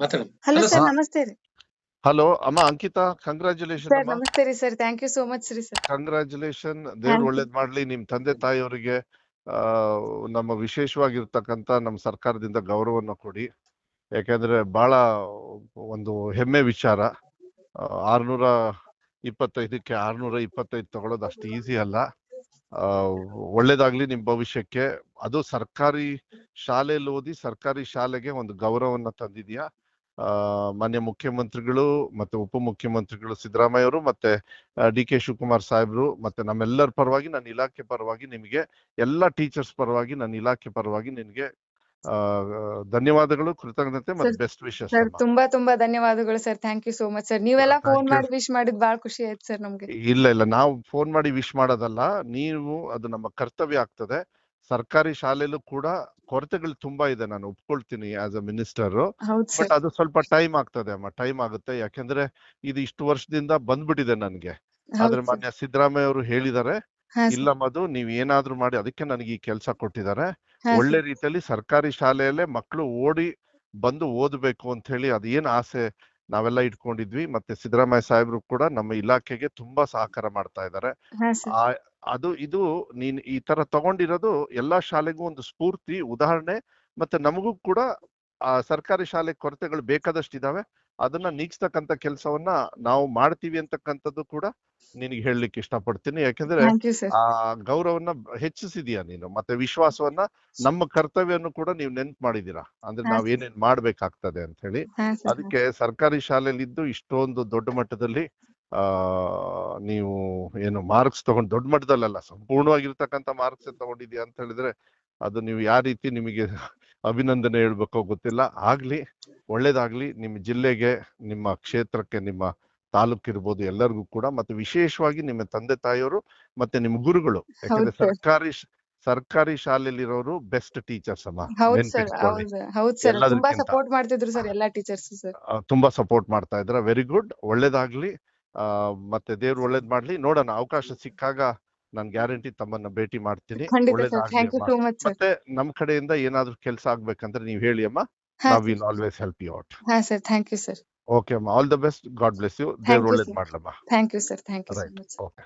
Hello hello sir ನಮಸ್ತೆ ರೀ. Hello ಅಮ್ಮ ಅಂಕಿತಾ ಕಂಗ್ರಾಚುಲೇಷನ್ ಸರ್ ನಮಸ್ತೆ ರೀ sir thank you so much ರೀ ಸರ್. ಕಂಗ್ರಾಚುಲೇಷನ್ ದೇವ್ರು ಒಳ್ಳೇದ್ ಮಾಡ್ಲಿ. ನಿಮ್ ತಂದೆ ತಾಯಿಯವರಿಗೆ ಆ ನಮ್ಮ ವಿಶೇಷವಾಗಿರ್ತಕ್ಕಂತ ನಮ್ಮ ಸರ್ಕಾರದಿಂದ ಗೌರವವನ್ನು ಕೊಡಿ. ಯಾಕಂದ್ರೆ ಬಹಳ ಒಂದು ಹೆಮ್ಮೆ ವಿಚಾರ. ಆರ್ನೂರ ಇಪ್ಪತ್ತೈದಕ್ಕೆ ಆರ್ನೂರ ಇಪ್ಪತ್ತೈದು ತಗೊಳ್ಳೋದು ಅಷ್ಟು ಈಸಿ ಅಲ್ಲ. ಆ ಒಳ್ಳೇದಾಗ್ಲಿ ನಿಮ್ ಭವಿಷ್ಯಕ್ಕೆ. ಅದು ಸರ್ಕಾರಿ ಶಾಲೆಯಲ್ಲಿ ಓದಿ ಸರ್ಕಾರಿ ಶಾಲೆಗೆ ಒಂದು ಗೌರವವನ್ನು ತಂದಿದ್ಯಾ? ಮಾನ್ಯ ಮುಖ್ಯಮಂತ್ರಿಗಳು ಮತ್ತೆ ಉಪಮುಖ್ಯಮಂತ್ರಿಗಳು ಸಿದ್ದರಾಮಯ್ಯ ಅವರು ಮತ್ತೆ ಡಿ ಕೆ ಶಿವಕುಮಾರ್ ಸಾಹೇಬ್ರು ಮತ್ತೆ ನಮ್ಮೆಲ್ಲರ ಪರವಾಗಿ ನನ್ನ ಇಲಾಖೆ ಪರವಾಗಿ ನಿಮಗೆ ಎಲ್ಲ ಟೀಚರ್ಸ್ ಪರವಾಗಿ ನನ್ನ ಇಲಾಖೆ ಪರವಾಗಿ ನಿನ್ಗೆ ಆ ಧನ್ಯವಾದಗಳು ಕೃತಜ್ಞತೆ ಮತ್ತೆ ಬೆಸ್ಟ್ ವಿಶಸ್ ಸರ್ ತುಂಬಾ ತುಂಬಾ ಧನ್ಯವಾದಗಳು sir thank you so much sir. ನೀವೆಲ್ಲ ಫೋನ್ ಮಾಡಿ ವಿಶ್ ಮಾಡಿದ್ ಬಹಳ ಖುಷಿ ಆಯ್ತು ಸರ್ ನಮ್ಗೆ. ಇಲ್ಲ ಇಲ್ಲ ನಾವು ಫೋನ್ ಮಾಡಿ ವಿಶ್ ಮಾಡೋದಲ್ಲ ನೀವು ಅದು ನಮ್ಮ ಕರ್ತವ್ಯ ಆಗ್ತದೆ. ಸರ್ಕಾರಿ ಶಾಲೆಲೂ ಕೂಡ ಕೊರತೆಗಳು ತುಂಬಾ ಇದೆ. ನಾನು ಒಪ್ಕೊಳ್ತೀನಿ ಆಸ್ ಅ ಮಿನಿಸ್ಟರ್ ಬಟ್ ಅದು ಸ್ವಲ್ಪ ಟೈಮ್ ಆಗ್ತದೆ ಅಮ್ಮ ಟೈಮ್ ಆಗುತ್ತೆ. ಯಾಕೆಂದ್ರೆ ಇದು ಇಷ್ಟು ವರ್ಷದಿಂದ ಬಂದ್ಬಿಟ್ಟಿದೆ ನನ್ಗೆ. ಆದ್ರೆ ಮಾನ್ಯ ಸಿದ್ದರಾಮಯ್ಯ ಅವರು ಹೇಳಿದ್ದಾರೆ ಇಲ್ಲ ಮಧು ನೀವ್ ಏನಾದ್ರೂ ಮಾಡಿ ಅದಕ್ಕೆ ನನಗೆ ಈ ಕೆಲಸ ಕೊಟ್ಟಿದ್ದಾರೆ. ಒಳ್ಳೆ ರೀತಿಯಲ್ಲಿ ಸರ್ಕಾರಿ ಶಾಲೆಯಲ್ಲೇ ಮಕ್ಕಳು ಓಡಿ ಬಂದು ಓದ್ಬೇಕು ಅಂತ ಹೇಳಿ ಅದೇನ್ ಆಸೆ ನಾವೆಲ್ಲ ಇಟ್ಕೊಂಡಿದ್ವಿ ಮತ್ತೆ ಸಿದ್ದರಾಮಯ್ಯ ಸಾಹೇಬ್ರು ಕೂಡ ನಮ್ಮ ಇಲಾಖೆಗೆ ತುಂಬಾ ಸಹಕಾರ ಮಾಡ್ತಾ ಇದ್ದಾರೆ. ಆ ಅದು ಇದು ನೀನ್ ಈ ತರ ತಗೊಂಡಿರೋದು ಎಲ್ಲಾ ಶಾಲೆಗೂ ಒಂದು ಸ್ಫೂರ್ತಿ ಉದಾಹರಣೆ ಮತ್ತೆ ನಮಗೂ ಕೂಡ ಆ ಸರ್ಕಾರಿ ಶಾಲೆ ಕೊರತೆಗಳು ಬೇಕಾದಷ್ಟು ಇದಾವೆ ಅದನ್ನ ನೀಗ್ಸ್ತಕ್ಕಂತ ಕೆಲಸವನ್ನ ನಾವು ಮಾಡ್ತೀವಿ ಅಂತಕ್ಕಂಥದ್ದು ಕೂಡ ನಿನಗೆ ಹೇಳಲಿಕ್ಕೆ ಇಷ್ಟಪಡ್ತೀನಿ. ಯಾಕಂದ್ರೆ ಆ ಗೌರವನ್ನ ಹೆಚ್ಚಿಸಿದೀಯ ನೀನು. ಮತ್ತೆ ವಿಶ್ವಾಸವನ್ನ ನಮ್ಮ ಕರ್ತವ್ಯವನ್ನು ಕೂಡ ನೀವು ನೆನ್ಪು ಮಾಡಿದೀರಾ. ಅಂದ್ರೆ ನಾವ್ ಏನೇನ್ ಮಾಡ್ಬೇಕಾಗ್ತದೆ ಅಂತ ಹೇಳಿ ಅದಕ್ಕೆ ಸರ್ಕಾರಿ ಶಾಲೆಯಲ್ಲಿದ್ದು ಇಷ್ಟೊಂದು ದೊಡ್ಡ ಮಟ್ಟದಲ್ಲಿ ಆ ನೀವು ಏನು ಮಾರ್ಕ್ಸ್ ತಗೊಂಡ್ ದೊಡ್ಡ ಮಟ್ಟದಲ್ಲ ಸಂಪೂರ್ಣವಾಗಿರ್ತಕ್ಕಂಥ ಮಾರ್ಕ್ಸ್ ತಗೊಂಡಿದ್ಯಾ ಅಂತ ಹೇಳಿದ್ರೆ ಅದು ನೀವು ಯಾವ ರೀತಿ ನಿಮಗೆ ಅಭಿನಂದನೆ ಹೇಳ್ಬೇಕೋ ಗೊತ್ತಿಲ್ಲ. ಆಗ್ಲಿ ಒಳ್ಳೇದಾಗ್ಲಿ ನಿಮ್ಮ ಜಿಲ್ಲೆಗೆ ನಿಮ್ಮ ಕ್ಷೇತ್ರಕ್ಕೆ ನಿಮ್ಮ ತಾಲೂಕ್ ಇರ್ಬೋದು ಎಲ್ಲರಿಗೂ ಕೂಡ ಮತ್ತೆ ವಿಶೇಷವಾಗಿ ನಿಮ್ಮ ತಂದೆ ತಾಯಿಯವರು ಮತ್ತೆ ನಿಮ್ಮ ಗುರುಗಳು. ಯಾಕಂದ್ರೆ ಸರ್ಕಾರಿ ಸರ್ಕಾರಿ ಶಾಲೆಯಲ್ಲಿರೋರು ಬೆಸ್ಟ್ ಟೀಚರ್ಸ್ ಅಮ್ಮ ತುಂಬಾ ಸಪೋರ್ಟ್ ಮಾಡ್ತಾ ಇದ್ರ. ವೆರಿ ಗುಡ್ ಒಳ್ಳೇದಾಗ್ಲಿ. ಮತ್ತೆ ದೇವ್ರು ಒಳ್ಳೇದ್ ಮಾಡ್ಲಿ. ನೋಡೋಣ ಅವಕಾಶ ಸಿಕ್ಕಾಗ ನಾನ್ ಗ್ಯಾರಂಟಿ ತಮ್ಮನ್ನ ಭೇಟಿ ಮಾಡ್ತೀನಿ. ಮತ್ತೆ ನಮ್ ಕಡೆಯಿಂದ ಏನಾದ್ರೂ ಕೆಲಸ ಆಗ್ಬೇಕಂದ್ರೆ ನೀವ್ ಹೇಳಿ ಅಮ್ಮ. ನಾವ್ will always help you out. ಹಾ sir thank you sir okay ಅಮ್ಮ. All the best God bless you ದೇವ್ರ ಒಳ್ಳೇದ್ ಮಾಡ್ಲಮ್ಮ. Thank you sir thank you okay